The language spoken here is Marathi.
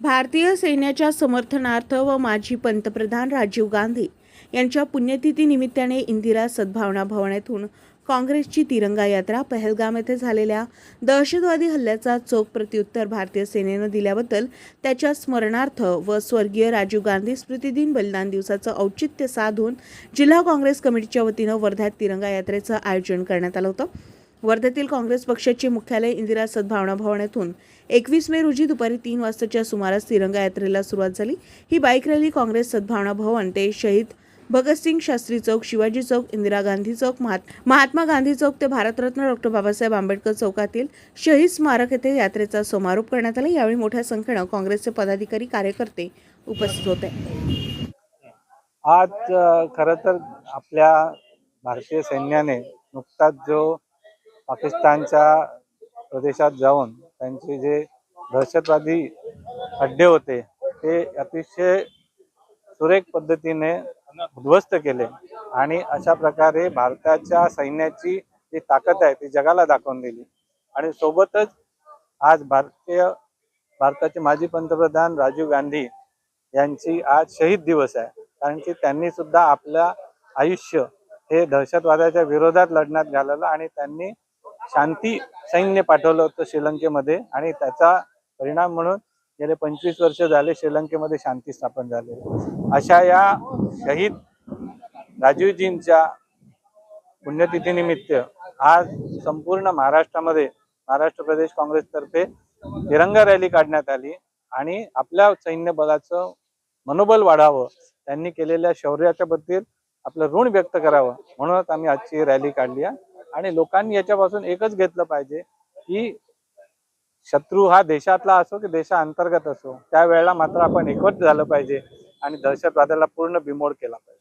भारतीय सैन्याच्या समर्थनार्थ व माजी पंतप्रधान राजीव गांधी यांच्या पुण्यतिथी निमित्ताने इंदिरा सद्भावना भवन काँग्रेसची तिरंगा यात्रा पहलगाम येथे झालेल्या दहशतवादी हल्ल्याचा चोख प्रत्युत्तर भारतीय सेनेनं दिल्याबद्दल त्याच्या स्मरणार्थ व स्वर्गीय राजीव गांधी स्मृतिदिन बलिदान दिवसाचं औचित्य साधून जिल्हा काँग्रेस कमिटीच्या वतीनं वर्ध्यात तिरंगा यात्रेचं आयोजन करण्यात आलं होतं. वर्ध्यातील काँग्रेस पक्षाचे मुख्यालय इंदिरा सद्भावना भवन येथून एकवीस मे रोजी दुपारी तीन वाजताच्या सुमारास तिरंगा यात्रेला सुरुवात झाली. ही बाईक रॅली काँग्रेस सद्भावना भवन ते शहीद भगतसिंग शास्त्री चौक शिवाजी चौक इंदिरा गांधी चौक महात्मा गांधी चौक ते भारतरत्न डॉक्टर बाबासाहेब आंबेडकर चौकातील शहीद स्मारक येथे यात्रेचा समारोप करण्यात आला. यावेळी मोठ्या संख्येनं काँग्रेसचे पदाधिकारी कार्यकर्ते उपस्थित होते. आज खर तर आपल्या भारतीय सैन्याने नुकताच जो पाकिस्तानच्या प्रदेशात जाऊन त्यांचे जे दहशतवादी अड्डे होते ते अतिशय सुरेख पद्धतीने उद्ध्वस्त केले. आणि अशा प्रकारे भारताच्या सैन्याची जी ताकद आहे ती जगाला दाखवून दिली. आणि सोबतच आज भारतीय भारताचे माजी पंतप्रधान राजीव गांधी यांची आज शहीद दिवस आहे. कारण की त्यांनी सुद्धा आपलं आयुष्य हे दहशतवादाच्या विरोधात लढण्यात घालवलं आणि त्यांनी शांती सैन्य पाठवलं होतं श्रीलंकेमध्ये आणि त्याचा परिणाम म्हणून गेले पंचवीस वर्ष झाले श्रीलंकेमध्ये शांती स्थापन झाली. अशा या शहीद राजीवजींच्या पुण्यतिथीनिमित्त आज संपूर्ण महाराष्ट्रामध्ये महाराष्ट्र प्रदेश काँग्रेसतर्फे तिरंगा रॅली काढण्यात आली आणि आपल्या सैन्य बलाचं मनोबल वाढावं त्यांनी केलेल्या शौर्याच्या बद्दल आपलं ऋण व्यक्त करावं म्हणूनच आम्ही आजची रॅली काढली आहे. आणि लोकांनी याच्यापासून एकच घेतलं पाहिजे की शत्रू हा देशातला असो की देशाअंतर्गत असो त्यावेळेला मात्र आपण एकवट झालं पाहिजे आणि दहशतवादाला पूर्ण बिमोड केला पाहिजे.